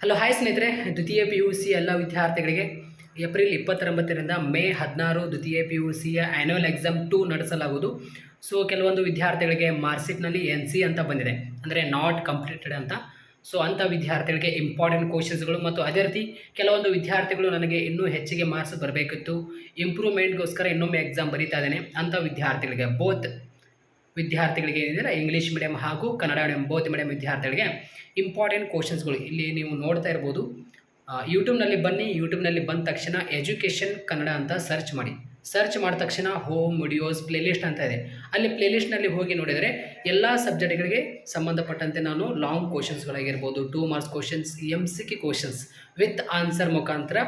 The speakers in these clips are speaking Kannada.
ಹಲೋ, ಹಾಯ್ ಸ್ನೇಹಿತರೆ. ದ್ವಿತೀಯ ಪಿ ಯು ಸಿ ಎಲ್ಲ ವಿದ್ಯಾರ್ಥಿಗಳಿಗೆ ಏಪ್ರಿಲ್ ಇಪ್ಪತ್ತೊಂಬತ್ತರಿಂದ ಮೇ ಹದಿನಾರು ದ್ವಿತೀಯ ಪಿ ಯು ಸಿಯ ಆ್ಯನ್ಯುವಲ್ ಎಕ್ಸಾಮ್ ಟೂ ನಡೆಸಲಾಗುವುದು. ಸೊ ಕೆಲವೊಂದು ವಿದ್ಯಾರ್ಥಿಗಳಿಗೆ ಮಾರ್ಕ್ಸಿಟ್ನಲ್ಲಿ ಎನ್ ಸಿ ಅಂತ ಬಂದಿದೆ. ಅಂದರೆ ನಾಟ್ ಕಂಪ್ಲೀಟೆಡ್ ಅಂತ. ಸೊ ಅಂಥ ವಿದ್ಯಾರ್ಥಿಗಳಿಗೆ ಇಂಪಾರ್ಟೆಂಟ್ ಕ್ವಶನ್ಸ್ಗಳು ಮತ್ತು ಅದೇ ರೀತಿ ಕೆಲವೊಂದು ವಿದ್ಯಾರ್ಥಿಗಳು ನನಗೆ ಇನ್ನೂ ಹೆಚ್ಚಿಗೆ ಮಾರ್ಕ್ಸ್ ಬರಬೇಕಿತ್ತು. ಇಂಪ್ರೂವ್ಮೆಂಟ್ಗೋಸ್ಕರ ಇನ್ನೊಮ್ಮೆ ಎಕ್ಸಾಮ್ ಬರೀತಾ ಇದ್ದೇನೆ ಅಂಥ ವಿದ್ಯಾರ್ಥಿಗಳಿಗೆ. ಬೋತ್ ವಿದ್ಯಾರ್ಥಿಗಳಿಗೆ ಏನಿದೆ ಇಂಗ್ಲೀಷ್ ಮೀಡಿಯಂ ಹಾಗೂ ಕನ್ನಡ ಮೀಡಿಯಂ ಬೋಧಿ ಮೀಡಿಯಂ ವಿದ್ಯಾರ್ಥಿಗಳಿಗೆ ಇಂಪಾರ್ಟೆಂಟ್ ಕ್ವಶನ್ಸ್ಗಳು ಇಲ್ಲಿ ನೀವು ನೋಡ್ತಾ ಇರ್ಬೋದು. ಯೂಟ್ಯೂಬ್ನಲ್ಲಿ ಬನ್ನಿ. ಯೂಟ್ಯೂಬ್ನಲ್ಲಿ ಬಂದ ತಕ್ಷಣ ಎಜುಕೇಷನ್ ಕನ್ನಡ ಅಂತ ಸರ್ಚ್ ಮಾಡಿ. ಸರ್ಚ್ ಮಾಡಿದ ತಕ್ಷಣ ಹೋಮ್ ವಿಡಿಯೋಸ್ ಪ್ಲೇಲಿಸ್ಟ್ ಅಂತ ಇದೆ. ಅಲ್ಲಿ ಪ್ಲೇಲಿಸ್ಟ್ನಲ್ಲಿ ಹೋಗಿ ನೋಡಿದರೆ ಎಲ್ಲ ಸಬ್ಜೆಕ್ಟ್ಗಳಿಗೆ ಸಂಬಂಧಪಟ್ಟಂತೆ ನಾನು long ಕ್ವಶನ್ಸ್ಗಳಾಗಿರ್ಬೋದು two marks questions M C Q questions with answer ಮುಖಾಂತರ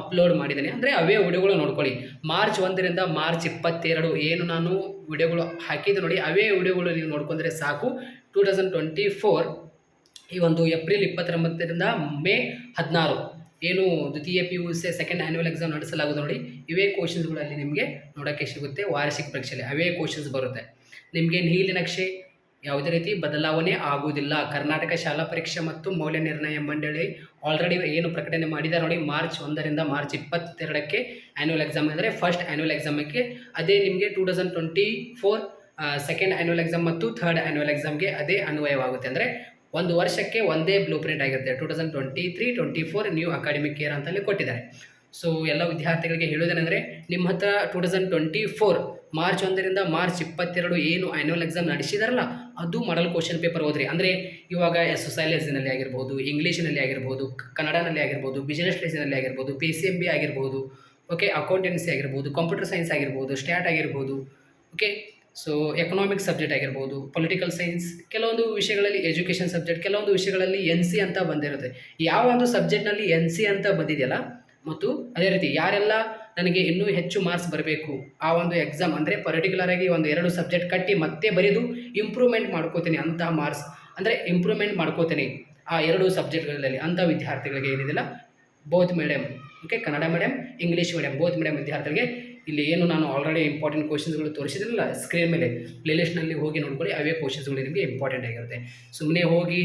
ಅಪ್ಲೋಡ್ ಮಾಡಿದ್ದೇನೆ. ಅಂದರೆ ಅವೇ ವಿಡಿಯೋಗಳು ನೋಡ್ಕೊಳ್ಳಿ. ಮಾರ್ಚ್ ಒಂದರಿಂದ ಮಾರ್ಚ್ ಇಪ್ಪತ್ತೆರಡು ಏನು ನಾನು ವಿಡಿಯೋಗಳು ಹಾಕಿದ್ದು ನೋಡಿ, ಅವೇ ವಿಡಿಯೋಗಳು ನೀವು ನೋಡ್ಕೊಂಡ್ರೆ ಸಾಕು. ಟೂ ತೌಸಂಡ್ ಟ್ವೆಂಟಿ ಫೋರ್ ಈ ಒಂದು ಏಪ್ರಿಲ್ ಇಪ್ಪತ್ತೊಂಬತ್ತರಿಂದ ಮೇ ಹದಿನಾರು. ಏನು ದ್ವಿತೀಯ P U C second annual exam ನಡೆಸಲಾಗುವುದು ನೋಡಿ. ಇವೇ ಕ್ವಶನ್ಸ್ಗಳಲ್ಲಿ ನಿಮಗೆ ನೋಡೋಕ್ಕೆ ಸಿಗುತ್ತೆ, ವಾರ್ಷಿಕ ಪರೀಕ್ಷೆಯಲ್ಲಿ. ಅವೇ ಕ್ವಶನ್ಸ್ ಬರುತ್ತೆ. ನಿಮಗೆ ನೀಲಿ ನಕ್ಷೆ ಯಾವುದೇ ರೀತಿ ಬದಲಾವಣೆ ಆಗುವುದಿಲ್ಲ. ಕರ್ನಾಟಕ ಶಾಲಾ ಪರೀಕ್ಷೆ ಮತ್ತು ಮೌಲ್ಯ ನಿರ್ಣಯ ಮಂಡಳಿ ಆಲ್ರೆಡಿ ಏನು ಪ್ರಕಟಣೆ ಮಾಡಿದ್ದಾರೆ ನೋಡಿ. ಮಾರ್ಚ್ ಒಂದರಿಂದ ಮಾರ್ಚ್ ಇಪ್ಪತ್ತೆರಡಕ್ಕೆ ಆ್ಯನ್ಯುವಲ್ ಎಕ್ಸಾಮ್ ಅಂದರೆ ಫಸ್ಟ್ ಆ್ಯನ್ಯುವಲ್ ಎಕ್ಸಾಮಕ್ಕೆ ಅದೇ ನಿಮಗೆ two thousand twenty four second annual exam ಮತ್ತು ಥರ್ಡ್ ಆ್ಯನ್ಯುವಲ್ ಎಕ್ಸಾಮ್ಗೆ ಅದೇ ಅನ್ವಯವಾಗುತ್ತೆ. ಅಂದರೆ ಒಂದು ವರ್ಷಕ್ಕೆ ಒಂದೇ ಬ್ಲೂ ಪ್ರಿಂಟ್ ಆಗಿರುತ್ತೆ. Two thousand twenty three twenty four new academic year ಅಂತಲೇ ಕೊಟ್ಟಿದ್ದಾರೆ. ಸೊ ಎಲ್ಲ ವಿದ್ಯಾರ್ಥಿಗಳಿಗೆ ಹೇಳೋದೇನೆಂದರೆ ನಿಮ್ಮ ಹತ್ರ two thousand twenty four March ಒಂದರಿಂದ ಮಾರ್ಚ್ ಇಪ್ಪತ್ತೆರಡು ಏನು ಆ್ಯನ್ಯುವಲ್ ಎಕ್ಸಾಮ್ ನಡೆಸಿದಾರಲ್ಲ, ಅದು ಮಾಡಲ್ ಕ್ವಶನ್ ಪೇಪರ್ ಓದ್ರಿ. ಅಂದರೆ, ಇವಾಗ ಎಸ್ ಆಗಿರ್ಬೋದು ಇಂಗ್ಲೀಷಿನಲ್ಲಿ ಆಗಿರ್ಬೋದು ಕನ್ನಡನಲ್ಲಿ ಆಗಿರ್ಬೋದು ಬಿಸ್ನೆಸ್ ಲೇಸಿನಲ್ಲಿ ಆಗಿರ್ಬೋದು ಪಿ ಸಿ ಎಂ ಬಿ ಆಗಿರ್ಬೋದು ಓಕೆ ಅಕೌಂಟೆನ್ಸಿ ಆಗಿರ್ಬೋದು ಕಂಪ್ಯೂಟರ್ ಸೈನ್ಸ್ ಆಗಿರ್ಬೋದು ಸ್ಟ್ಯಾಟ್ ಆಗಿರ್ಬೋದು ಓಕೆ ಸೊ ಎಕನಾಮಿಕ್ ಸಬ್ಜೆಕ್ಟ್ ಆಗಿರ್ಬೋದು ಪೊಲಿಟಿಕಲ್ ಸೈನ್ಸ್ ಕೆಲವೊಂದು ವಿಷಯಗಳಲ್ಲಿ ಎಜುಕೇಷನ್ ಸಬ್ಜೆಕ್ಟ್ ಕೆಲವೊಂದು ವಿಷಯಗಳಲ್ಲಿ ಎನ್ ಸಿ ಅಂತ ಬಂದಿರುತ್ತೆ. ಯಾವ ಒಂದು ಸಬ್ಜೆಕ್ಟ್ನಲ್ಲಿ ಎನ್ ಸಿ ಅಂತ ಬಂದಿದೆಯಲ್ಲ, ಮತ್ತು ಅದೇ ರೀತಿ ಯಾರೆಲ್ಲ ನನಗೆ ಇನ್ನೂ ಹೆಚ್ಚು ಮಾರ್ಕ್ಸ್ ಬರಬೇಕು, ಆ ಒಂದು ಎಕ್ಸಾಮ್ ಅಂದರೆ ಪರ್ಟಿಕ್ಯುಲರ್ ಆಗಿ ಒಂದು ಎರಡು ಸಬ್ಜೆಕ್ಟ್ ಕಟ್ಟಿ ಮತ್ತೆ ಬರೆದು ಇಂಪ್ರೂವ್ಮೆಂಟ್ ಮಾಡ್ಕೋತೀನಿ ಅಂತ ಮಾರ್ಕ್ಸ್ ಅಂದರೆ ಇಂಪ್ರೂವ್ಮೆಂಟ್ ಮಾಡ್ಕೋತೀನಿ ಆ ಎರಡು ಸಬ್ಜೆಕ್ಟ್ಗಳಲ್ಲಿ ಅಂಥ ವಿದ್ಯಾರ್ಥಿಗಳಿಗೆ ಏನಿದೆಯಲ್ಲ both medium okay Kannada medium English medium both medium ವಿದ್ಯಾರ್ಥಿಗಳಿಗೆ ಇಲ್ಲಿ ಏನು ನಾನು ಆಲ್ರೆಡಿ ಇಂಪಾರ್ಟೆಂಟ್ ಕ್ವಶನ್ಸ್ಗಳು ತೋರಿಸಿದ್ರಲ್ಲ ಸ್ಕ್ರೀನ್ ಮೇಲೆ ಪ್ಲೇಲಿಸ್ಟ್ನಲ್ಲಿ ಹೋಗಿ ನೋಡ್ಕೊಳ್ಳಿ, ಅವೇ ಕ್ವಶನ್ಸ್ಗಳು ನಿಮಗೆ ಇಂಪಾರ್ಟೆಂಟ್ ಆಗಿರುತ್ತೆ. ಸುಮ್ಮನೆ ಹೋಗಿ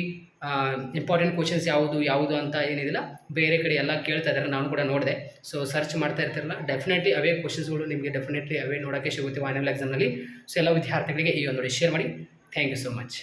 ಇಂಪಾರ್ಟೆಂಟ್ ಕ್ವಶನ್ಸ್ ಯಾವುದು ಯಾವುದು ಅಂತ ಏನಿದಿಲ್ಲ, ಬೇರೆ ಕಡೆ ಎಲ್ಲ ಕೇಳ್ತಾ ಇದ್ದಾರೆ, ನಾನು ಕೂಡ ನೋಡಿದೆ. ಸೊ ಸರ್ಚ್ ಮಾಡ್ತಾ ಇರ್ತಿರಲ್ಲ ಡೆಫಿನೆಟ್ಲಿ ಅವೇ ಕ್ವಶನ್ಸ್ಗಳು ನಿಮಗೆ ಡೆಫಿನೆಟ್ಲಿ ಅವೇ ನೋಡೋಕ್ಕೆ ಸಿಗುತ್ತೆ ಆನ್ಯುವಲ್ ಎಕ್ಸಾಮ್ನಲ್ಲಿ ಸೊ ಎಲ್ಲ ವಿದ್ಯಾರ್ಥಿಗಳಿಗೆ ಈ ಒಂದು ಶೇರ್ ಮಾಡಿ. Thank you so much